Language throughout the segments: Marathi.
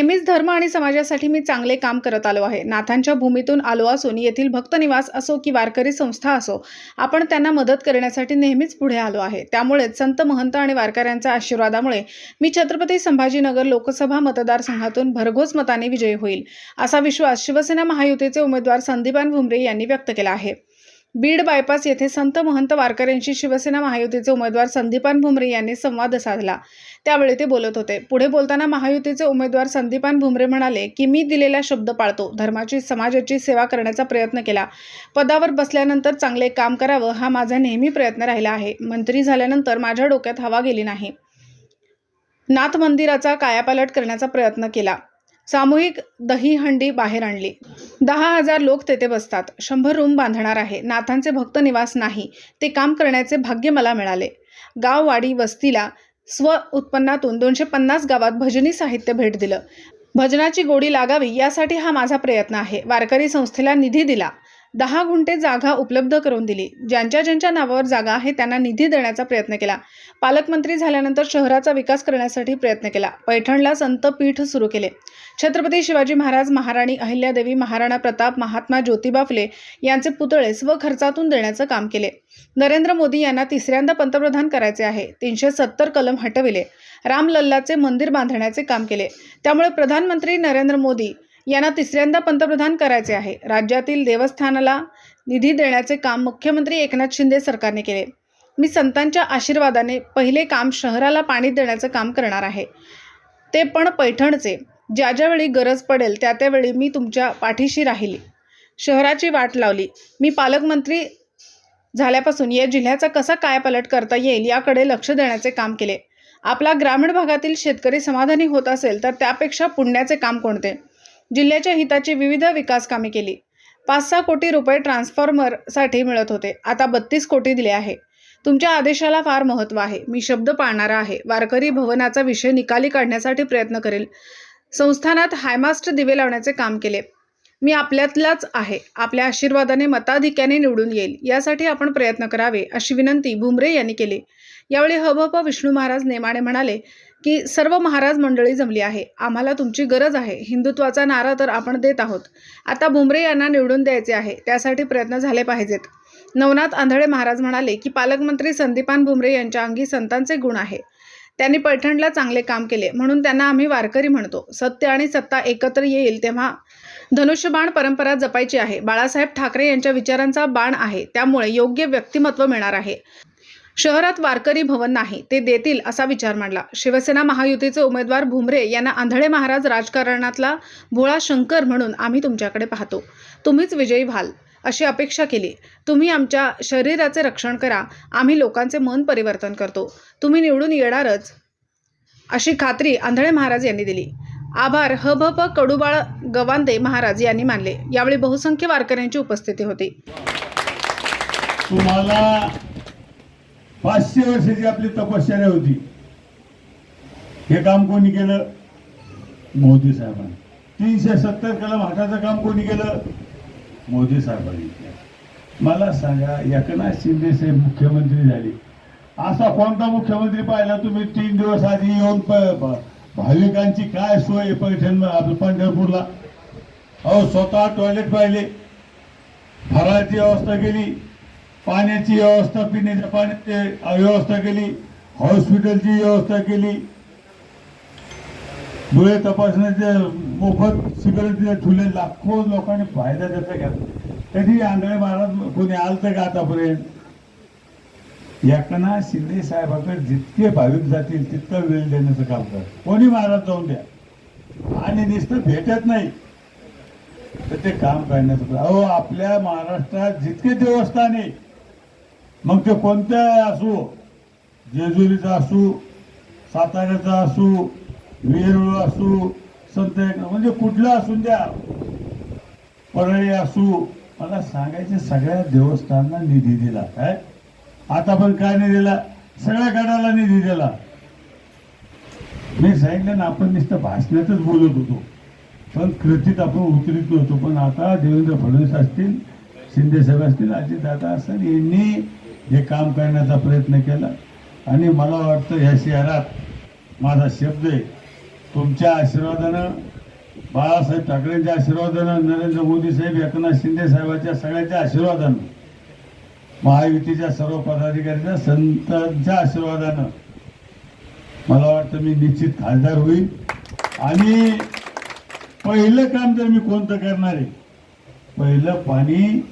नेहमीच धर्म आणि समाजासाठी मी चांगले काम करत आलो आहे. नाथांच्या भूमीतून आलो असून येथील भक्तनिवास असो की वारकरी संस्था असो आपण त्यांना मदत करण्यासाठी नेहमीच पुढे आलो आहे. त्यामुळेच संत महंत आणि वारकऱ्यांच्या आशीर्वादामुळे मी छत्रपती संभाजीनगर लोकसभा मतदारसंघातून भरघोस मताने विजयी होईल असा विश्वास शिवसेना महायुतीचे उमेदवार संदीपान भुमरे यांनी व्यक्त केला आहे. बीड बायपास येथे संत महंत वारकऱ्यांशी शिवसेना महायुतीचे उमेदवार संदीपान भुमरे यांनी संवाद साधला. त्यावेळी ते बोलत होते. पुढे बोलताना महायुतीचे उमेदवार संदीपान भुमरे म्हणाले की मी दिलेला शब्द पाळतो. धर्माची समाजाची सेवा करण्याचा प्रयत्न केला. पदावर बसल्यानंतर चांगले काम करावं हा माझा नेहमी प्रयत्न राहिला आहे. मंत्री झाल्यानंतर माझ्या डोक्यात हवा गेली नाही. नाथ मंदिराचा कायापालट करण्याचा प्रयत्न केला. सामूहिक दहीहंडी बाहेर आणली. दहा हजार लोक तेथे बसतात. शंभर रूम बांधणार आहे. नाथांचे भक्त निवास नाही. ते काम करण्याचे भाग्य मला मिळाले. गाववाडी वस्तीला स्व उत्पन्नातून दोनशे पन्नास गावात भजनी साहित्य भेट दिलं. भजनाची गोडी लागावी यासाठी हा माझा प्रयत्न आहे. वारकरी संस्थेला निधी दिला. दहा गुंठे जागा उपलब्ध करून दिली. ज्यांच्या ज्यांच्या नावावर जागा आहे त्यांना निधी देण्याचा प्रयत्न केला. पालकमंत्री झाल्यानंतर शहराचा विकास करण्यासाठी प्रयत्न केला. पैठणला संत पीठ सुरू केले. छत्रपती शिवाजी महाराज महाराणी अहिल्यादेवी महाराणा प्रताप महात्मा ज्योतिबा फुले यांचे पुतळे स्वखर्चातून देण्याचं काम केले. नरेंद्र मोदी यांना तिसऱ्यांदा पंतप्रधान करायचे आहे. तीनशे सत्तर कलम हटविले. रामलल्लाचे मंदिर बांधण्याचे काम केले. त्यामुळे प्रधानमंत्री नरेंद्र मोदी यांना तिसऱ्यांदा पंतप्रधान करायचे आहे. राज्यातील देवस्थानाला निधी देण्याचे काम मुख्यमंत्री एकनाथ शिंदे सरकारने केले. मी संतांच्या आशीर्वादाने पहिले काम शहराला पाणी देण्याचं काम करणार आहे. ते पण पैठणचे. ज्या ज्यावेळी गरज पडेल त्या त्यावेळी मी तुमच्या पाठीशी राहिली. शहराची वाट लावली. मी पालकमंत्री झाल्यापासून या जिल्ह्याचा कसा कायापालट करता येईल याकडे लक्ष देण्याचे काम केले. आपला ग्रामीण भागातील शेतकरी समाधानी होत असेल तर त्यापेक्षा पुण्याचे काम कोणते? जिल्ह्याच्या हिताची विविध विकास कामे केली. पाच सहा कोटी रुपये ट्रान्सफॉर्मरसाठी मिळत होते. आता बत्तीस कोटी दिले आहे. तुमच्या आदेशाला फार महत्त्व आहे. मी शब्द पाळणारा आहे. वारकरी भवनाचा विषय निकाली काढण्यासाठी प्रयत्न करेल. संस्थानात हायमास्ट दिवे लावण्याचे काम केले. मी आपल्यातलाच आहे. आपल्या आशीर्वादाने मताधिक्याने निवडून येईल. यासाठी आपण प्रयत्न करावे अशी विनंती भुमरे यांनी केली. यावेळी हबप विष्णू महाराज नेमाने म्हणाले की सर्व महाराज मंडळी जमली आहे. आम्हाला तुमची गरज आहे. हिंदुत्वाचा नारा तर आपण देत आहोत. आता बुमरे यांना निवडून द्यायचे आहे. त्यासाठी प्रयत्न झाले पाहिजेत. नवनाथ आंधळे महाराज म्हणाले की पालकमंत्री संदीपान बुमरे यांच्या अंगी संतांचे गुण आहे. त्यांनी पैठणला चांगले काम केले. म्हणून त्यांना आम्ही वारकरी म्हणतो. सत्य आणि सत्ता एकत्र येईल तेव्हा धनुष्यबाण परंपरा जपायची आहे. बाळासाहेब ठाकरे यांच्या विचारांचा बाण आहे. त्यामुळे योग्य व्यक्तिमत्व मिळणार आहे. शहरात वारकरी भवन नाही ते देतील असा विचार मांडला. शिवसेना महायुतीचे उमेदवार भुमरे यांना आंधळे महाराज राजकारणातला भोळा शंकर म्हणून आम्ही तुमच्याकडे पाहतो. तुम्हीच विजयी व्हाल अशी अपेक्षा केली. तुम्ही आमच्या शरीराचे रक्षण करा आम्ही लोकांचे मन परिवर्तन करतो. तुम्ही निवडून येणारच अशी खात्री आंधळे महाराज यांनी दिली. आभार ह भ प कडुबाळ गवांदे महाराज यांनी मानले. यावेळी बहुसंख्य वारकऱ्यांची उपस्थिती होती. तुम्हाला पाचशे वर्षाची आपली तपश्चर्या होती. हे काम कोणी केलं? मोदी साहेबांनी. तीनशे सत्तर कलम हटाचं काम कोणी केलं? मोदी साहेबांनी केलं. मला सांगा एकनाथ शिंदे साहेब मुख्यमंत्री झाले. असा कोणता मुख्यमंत्री पाहिला तुम्ही? तीन दिवस आधी येऊन भाविकांची काय सोय पैठण आपलं पंढरपूरला? अहो स्वतः टॉयलेट पाहिले. फराळाची व्यवस्था केली. पाण्याची व्यवस्था पिण्याच्या पाण्याची व्यवस्था केली हॉस्पिटलची व्यवस्था केली. डोळे तपासण्याचे मोफत शिबिर ठुले लाखो लोकांनी फायदा त्याचा घेतला. कधी आंधळे महाराज कोणी आलं का आतापर्यंत? एकनाथ शिंदे साहेबाकडे जितके भाविक जातील तितका वेळ देण्याचं काम कर. कोणी महाराज जाऊन द्या. आणि नुसतं भेटत नाही. तर ते काम करण्याचं अहो आपल्या महाराष्ट्रात जितके देवस्थान आहे मग ते कोणत्या असू? जेजुरीचा असू साताऱ्याचा असू वेरूळ असू संत म्हणजे कुठलं असून द्या. परळी असू. मला सांगायचे सगळ्या देवस्थानांना निधी दिला काय? आता पण काय नाही दिला? सगळ्या गडाला निधी दिला. मी सांगितलं ना आपण नुसतं भाषणातच बोलत होतो. पण कृतीत आपण उतरित नव्हतो पण आता देवेंद्र फडणवीस असतील शिंदे साहेब असतील अजितदादा असेल यांनी हे काम करण्याचा प्रयत्न केला. आणि मला वाटतं ह्या शहरात माझा शब्द आहे तुमच्या आशीर्वादानं बाळासाहेब ठाकरेंच्या आशीर्वादानं नरेंद्र मोदी साहेब एकनाथ शिंदे साहेबांच्या सगळ्यांच्या आशीर्वादानं महायुतीच्या सर्व पदाधिकाऱ्यांच्या संतांच्या आशीर्वादानं मला वाटतं मी निश्चित खासदार होईल. आणि पहिलं काम जर मी कोणतं करणार आहे? पहिलं पाणी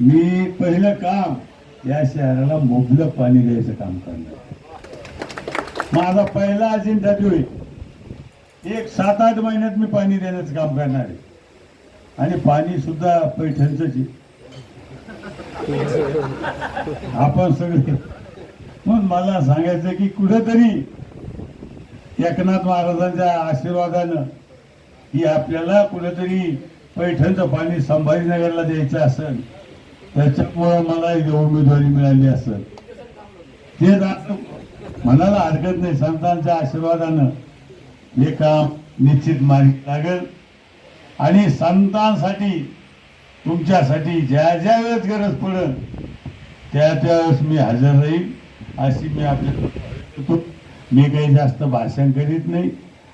मी पहिलं काम या शहराला मुबलक पाणी द्यायचं काम करणार. माझा पहिला अजेंडा जो आहे. एक सात आठ महिन्यात मी पाणी देण्याचं काम करणार आहे. आणि पाणी सुद्धा पैठणच आपण सगळे मग मला सांगायचं की कुठेतरी एकनाथ महाराजांच्या आशीर्वादानं ही आपल्याला कुठेतरी पैठणचं पाणी संभाजीनगरला द्यायचं असेल त्याच्यामुळं मला एक उमेदवारी मिळाली असेल ते असं म्हणायला हरकत नाही. संतांच्या आशीर्वादानं हे काम निश्चित मार्गी लागेल. आणि संतांसाठी तुमच्यासाठी ज्या ज्या वेळेस गरज पडेल त्या त्यावेळेस मी हजर राहील अशी मी आपल्या मी काही जास्त भाषण करीत नाही.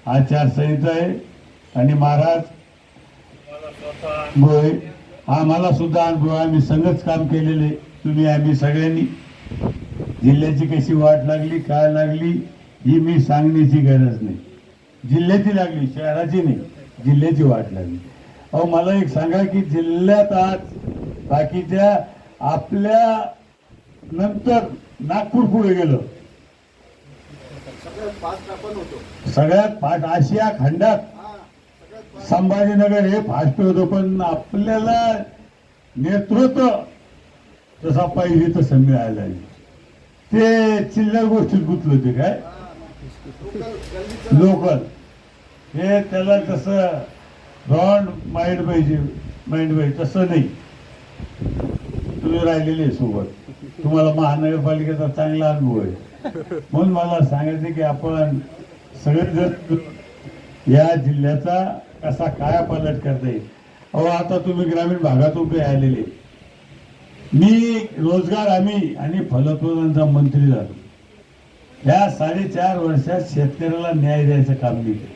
आचारसंहिता आहे. आणि महाराज आम्हाला सुद्धा अनुभव. आम्ही संगच काम केलेले. तुम्ही आम्ही सगळ्यांनी. जिल्ह्याची कशी वाट लागली काय लागली ही मी सांगण्याची गरज नाही. जिल्ह्याची लागली शहराची नाही जिल्ह्याची वाट लागली. अहो मला एक सांगा की जिल्ह्यात आज बाकीच्या आपल्या नंतर नागपूर पुढे गेलं. सगळ्यात फास्ट आशिया खंडात संभाजीनगर हे फास्ट होतं पण आपल्याला नेतृत्व जसा पाहिजे तसं मिळायला नाही. ते चिल्लर गोष्टीत गुंतलं होते काय? लोकल. हे त्याला तसं ब्रॉड माइंड पाहिजे माइंड पाहिजे तसं नाही. तुम्ही राहिलेले सोबत. तुम्हाला महानगरपालिकेचा चांगला अनुभव आहे. म्हणून मला सांगायचं की आपण सगळे जर या जिल्ह्याचा कसा काय पालट करता येईल अहो आता तुम्ही ग्रामीण भागातून काही आलेले मी रोजगार हमी आणि फलोत्पादनाचा मंत्री झालो. या साडेचार वर्षात शेतकऱ्याला न्याय द्यायचं काम मी केलं.